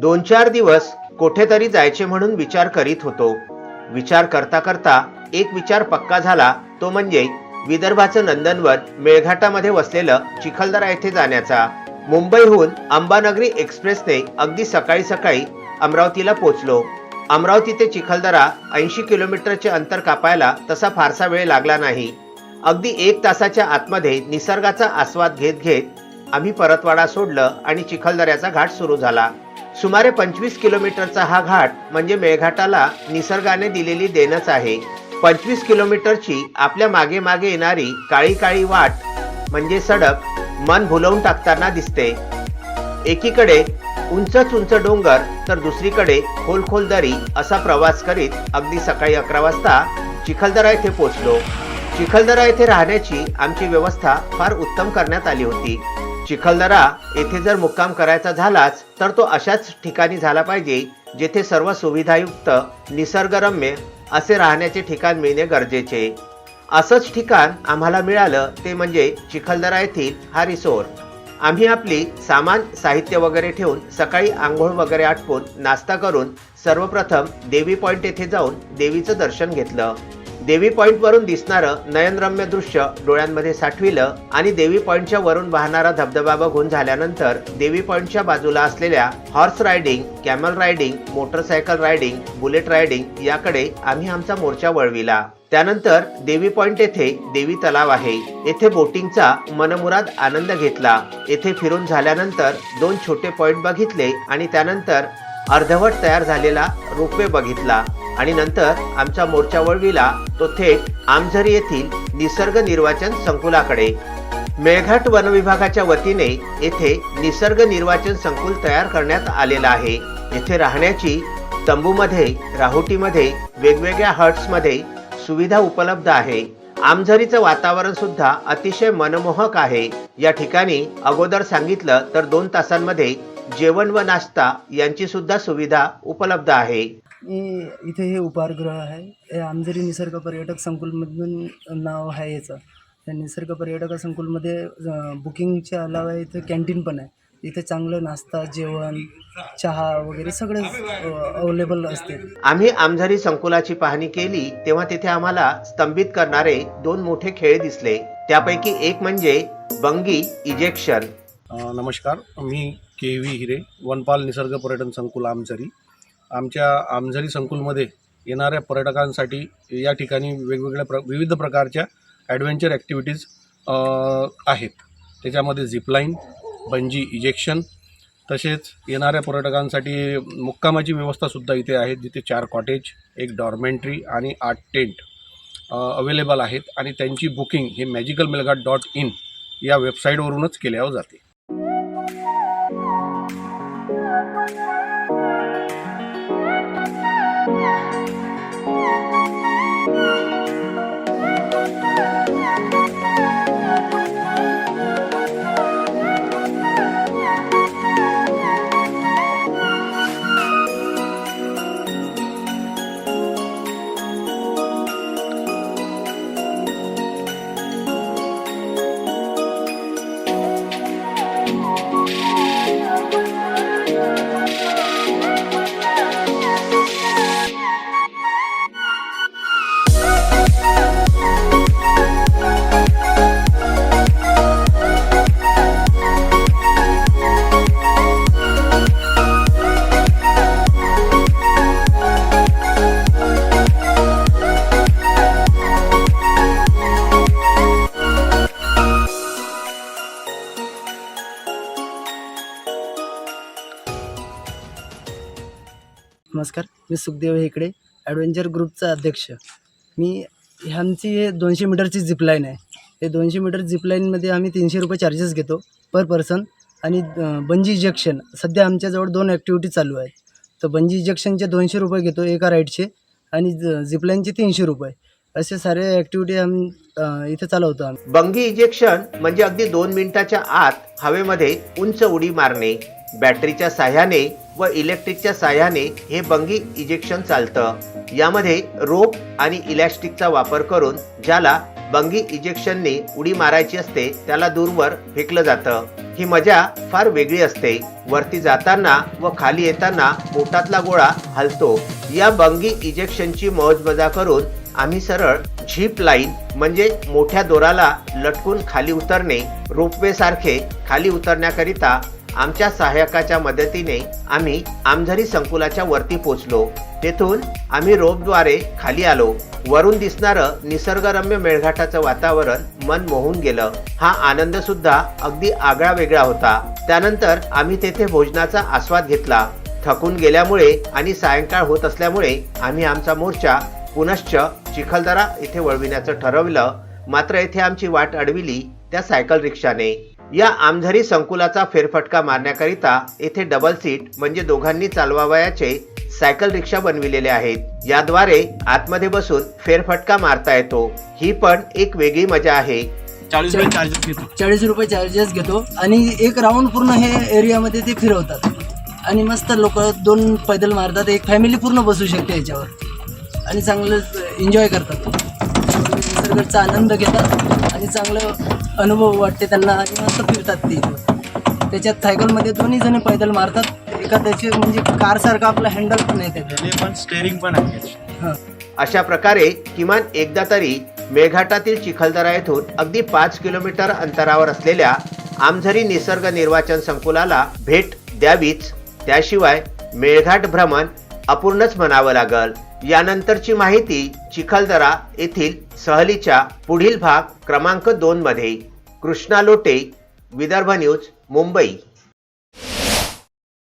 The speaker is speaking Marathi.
दोन चार दिवस कुठेतरी जायचे म्हणून विचार करीत होतो. विचार करता करता एक विचार पक्का झाला तो म्हणजे विदर्भाचं नंदनवन मेळघाटामध्ये वसलेलं चिखलदरा येथे जाण्याचा. मुंबईहून अंबानगरी एक्सप्रेसने अगदी सकाळी सकाळी अमरावतीला पोचलो अमरावती ते चिखलदरा ऐंशी किलोमीटरचे अंतर कापायला तसा फारसा वेळ लागला नाही. अगदी एक तासाच्या आतमध्ये निसर्गाचा आस्वाद घेत घेत आम्ही परतवाडा सोडलं आणि चिखलदऱ्याचा घाट सुरू झाला. सुमारे पंचवीस किलोमीटरचा हा घाट म्हणजे मेळघाटाला निसर्गाने दिलेली देणच आहे. पंचवीस किलोमीटरची आपल्या मागे मागे येणारी काळी काळी वाट म्हणजे सडक मन भुलवून टाकताना दिसते. एकीकडे उंचच उंच डोंगर तर दुसरीकडे खोल खोल दरी असा प्रवास करीत अगदी सकाळी अकरा वाजता चिखलदरा येथे पोहोचलो. चिखलदरा येथे राहण्याची आमची व्यवस्था फार उत्तम करण्यात आली होती. चिखलदरा येथे जर मुक्काम करायचा झालाच तर तो अशाच ठिकाणी झाला पाहिजे जेथे सर्व सुविधायुक्त निसर्गरम्य असे राहण्याचे ठिकाण मिळणे गरजेचे. असंच ठिकाण आम्हाला मिळालं ते म्हणजे चिखलदरा येथील हा रिसोर्ट आम्ही आपली सामान साहित्य वगैरे ठेवून सकाळी आंघोळ वगैरे आटपून नाश्ता करून सर्वप्रथम देवी पॉइंट येथे जाऊन देवीचं दर्शन घेतलं. देवी पॉइंट वरून दिसणारं नयनरम्य दृश्य डोळ्यांमध्ये साठविलं आणि देवी पॉइंटच्या वरून वाहणारा धबधबा बघून झाल्यानंतर देवी पॉइंटच्या बाजूला असलेल्या horse riding camel riding motorcycle riding bullet riding याकडे आम्ही आमचा मोर्चा वळविला. त्यानंतर देवी पॉइंट येथे देवी तलाव आहे. येथे बोटिंगचा मनमुराद आनंद घेतला. येथे फिरून झाल्यानंतर दोन छोटे पॉइंट बघितले आणि त्यानंतर अर्धवट तयार झालेला रोपवे बघितला. आणि नंतर आमचा मोर्चा वळविला तो थेट आमझरी येथील निसर्ग निर्वाचन संकुलाकडे. मेळघाट वन विभागाच्या वतीने येथे निसर्ग निर्वाचन संकुल तयार करण्यात आलेला आहे. येथे राहण्याची तंबूमध्ये राहुटीमध्ये वेगवेगळ्या हट्समध्ये सुविधा उपलब्ध आहे. आमझरीचं वातावरण सुद्धा अतिशय मनमोहक आहे. या ठिकाणी अगोदर सांगितलं तर दोन तासांमध्ये जेवण व नाश्ता यांची सुद्धा सुविधा उपलब्ध आहे. मी इथे हे उपाहारगृह आहे. हे आमजरी निसर्ग पर्यटक संकुलमधून नाव आहे याचं. या निसर्ग पर्यटक संकुलमध्ये बुकिंगच्या अलावा इथे कॅन्टीन पण आहे. इथे चांगलं नाश्ता जेवण चहा वगैरे सगळे अवेलेबल असते. आम्ही आमझरी संकुलाची पाहणी केली तेव्हा तिथे आम्हाला स्तंभित करणारे दोन मोठे खेळ दिसले. त्यापैकी एक म्हणजे बंगी इजेक्शन. नमस्कार मी के व्ही हिरे वनपाल निसर्ग पर्यटन संकुल आमझरी आमच्या आमझरी संकुलमध्ये येणाऱ्या पर्यटकांसाठी या ठिकाणी वेगवेगळ्या प्र विविध प्रकारच्या ॲडव्हेंचर ॲक्टिव्हिटीज आहेत. त्याच्यामध्ये झिपलाईन बंजी इजेक्शन तसेच येणाऱ्या पर्यटकांसाठी मुक्कामाची व्यवस्थासुद्धा इथे आहे जिथे चार कॉटेज एक डॉर्मेंट्री आणि आठ टेंट अवेलेबल आहेत. आणि त्यांची बुकिंग हे मॅजिकल मेलघाट डॉट इन या वेबसाईटवरूनच केल्यावर जाते. नमस्कार मी सुखदेव हेकडे ॲडव्हेंचर ग्रुपचा अध्यक्ष. मी ह्यांची हे दोनशे मीटरची झिपलाईन आहे. हे दोनशे मीटर झिपलाईनमध्ये आम्ही तीनशे रुपये चार्जेस घेतो पर पर्सन आणि बंजी इजेक्शन सध्या आमच्याजवळ दोन ॲक्टिव्हिटी चालू आहेत. तर बंजी इजेक्शनचे दोनशे रुपये घेतो एका राईडचे आणि झिपलाईनचे तीनशे रुपये. असे सारे ॲक्टिव्हिटी आम्ही इथे चालवतो आम्ही. बंगी इजेक्शन म्हणजे अगदी दोन मिनिटाच्या आत हवेमध्ये उंच उडी मारणे बॅटरीच्या साह्याने व इलेक्ट्रिकच्या साह्याने हे बंगी इजेक्शन चालतं. यामध्ये रोप आणि इलॅस्टिकचा वापर करून ज्याला बंगी इजेक्शनने उडी मारायची असते त्याला दूरवर फेकलं जातं. ही मजा फार वेगळी असते. वरती जाताना व खाली येताना पोटातला गोळा हलतो. या बंगी इजेक्शनची मौज मजा करून आम्ही सरळ झीप लाईन म्हणजे मोठ्या दोराला लटकून खाली उतरणे रोपवे सारखे खाली उतरण्याकरिता आमच्या सहाय्यकाच्या मदतीने आम्ही आमझरी संकुलाच्या वरती पोचलो. तेथून आम्ही रोपद्वारे खाली आलो. वरून दिसणारं निसर्गरम्य मेळघाटाचं वातावरण मन मोहून गेलं. हा आनंद सुद्धा अगदी आगळा वेगळा होता. त्यानंतर आम्ही तेथे भोजनाचा आस्वाद घेतला. थकून गेल्यामुळे आणि सायंकाळ होत असल्यामुळे आम्ही आमचा मोर्चा पुनश्च चिखलदरा येथे वळविण्याचं ठरवलं. मात्र येथे आमची वाट अडविली त्या सायकल रिक्षाने. या आमझरी संकुलाचा फेरफटका मारण्याकरिता येथे डबल सीट म्हणजे दोघांनी चालवावयाचे सायकल रिक्षा बनविलेले आहेत. याद्वारे आतमध्ये बसून फेरफटका मारता येतो. ही पण एक वेगळी मजा आहे. चाळीस रुपये चार्जेस घेतो. चाळीस रुपये चार्जेस घेतो. आणि एक राऊंड पूर्ण हे एरियामध्ये ते फिरवतात. आणि मस्त लोक दोन पैदल मारतात. एक फॅमिली पूर्ण बसू शकते याच्यावर. आणि चांगलं एन्जॉय करतात. निसर्गाचा आनंद घेतात. आणि चांगलं अनुभव वाटते त्यांना आणि मस्त फिरतात ते. त्याच्यात सायकलमध्ये दोन्ही जण पैदल मारतात. एका त्याचे म्हणजे कारसारखं आपलं हँडल पण आहे त्याचं. पण स्टेअरिंग पण आहे. हां. अशा प्रकारे किमान एकदा तरी मेळघाटातील चिखलदरा येथून अगदी पाच किलोमीटर अंतरावर असलेल्या आमझरी निसर्ग निर्वाचन संकुलाला भेट द्यावीच. त्याशिवाय मेळघाट भ्रमण अपूर्णच म्हणावं लागल. यानंतरची माहिती चिखलदरा येथील सहलीच्या पुढील भाग क्रमांक दोन मध्ये. कृष्णा लोटे विदर्भ न्यूज मुंबई.